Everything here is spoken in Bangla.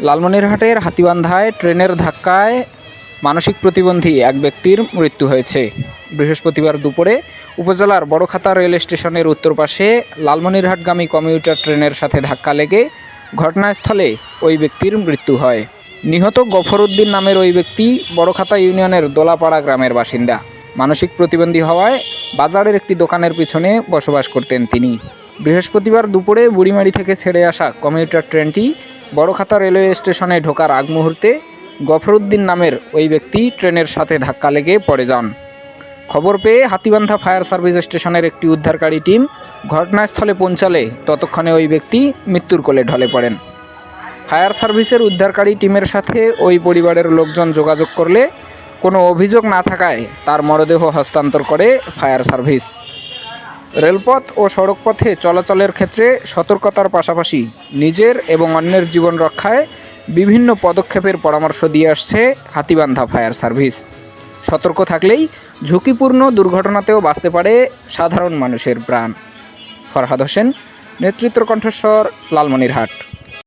লালমনিরহাটের হাতিবান্ধায় ট্রেনের ধাক্কায় মানসিক প্রতিবন্ধী এক ব্যক্তির মৃত্যু হয়েছে। বৃহস্পতিবার দুপুরে উপজেলার বড়খাতা রেল স্টেশনের উত্তর পাশে লালমনিরহাটগামী কমিউটার ট্রেনের সাথে ধাক্কা লেগে ঘটনাস্থলে ওই ব্যক্তির মৃত্যু হয়। নিহত গফর উদ্দিন নামের ওই ব্যক্তি বড়খাতা ইউনিয়নের দোলাপাড়া গ্রামের বাসিন্দা। মানসিক প্রতিবন্ধী হওয়ায় বাজারের একটি দোকানের পিছনে বসবাস করতেন তিনি। বৃহস্পতিবার দুপুরে বুড়িমারি থেকে ছেড়ে আসা কমিউটার ট্রেনটি বড়খাতা রেলওয়ে স্টেশনে ঢোকার আগ মুহূর্তে গফরউদ্দিন নামের ওই ব্যক্তি ট্রেনের সাথে ধাক্কা লেগে পড়ে যান। খবর পেয়ে হাতিবান্ধা ফায়ার সার্ভিস স্টেশনের একটি উদ্ধারকারী টিম ঘটনাস্থলে পৌঁছালে ততক্ষণে ওই ব্যক্তি মৃত্যুর কোলে ঢলে পড়েন। ফায়ার সার্ভিসের উদ্ধারকারী টিমের সাথে ওই পরিবারের লোকজন যোগাযোগ করলে কোনো অভিযোগ না থাকায় তার মরদেহ হস্তান্তর করে ফায়ার সার্ভিস। রেলপথ ও সড়কপথে চলাচলের ক্ষেত্রে সতর্কতার পাশাপাশি নিজের এবং অন্যের জীবন রক্ষায় বিভিন্ন পদক্ষেপের পরামর্শ দিয়ে আসছে হাতিবান্ধা ফায়ার সার্ভিস। সতর্ক থাকলেই ঝুঁকিপূর্ণ দুর্ঘটনাতেও বাঁচতে পারে সাধারণ মানুষের প্রাণ। ফরহাদ হোসেন নেতৃত্ব কণ্ঠস্বর, লালমনিরহাট।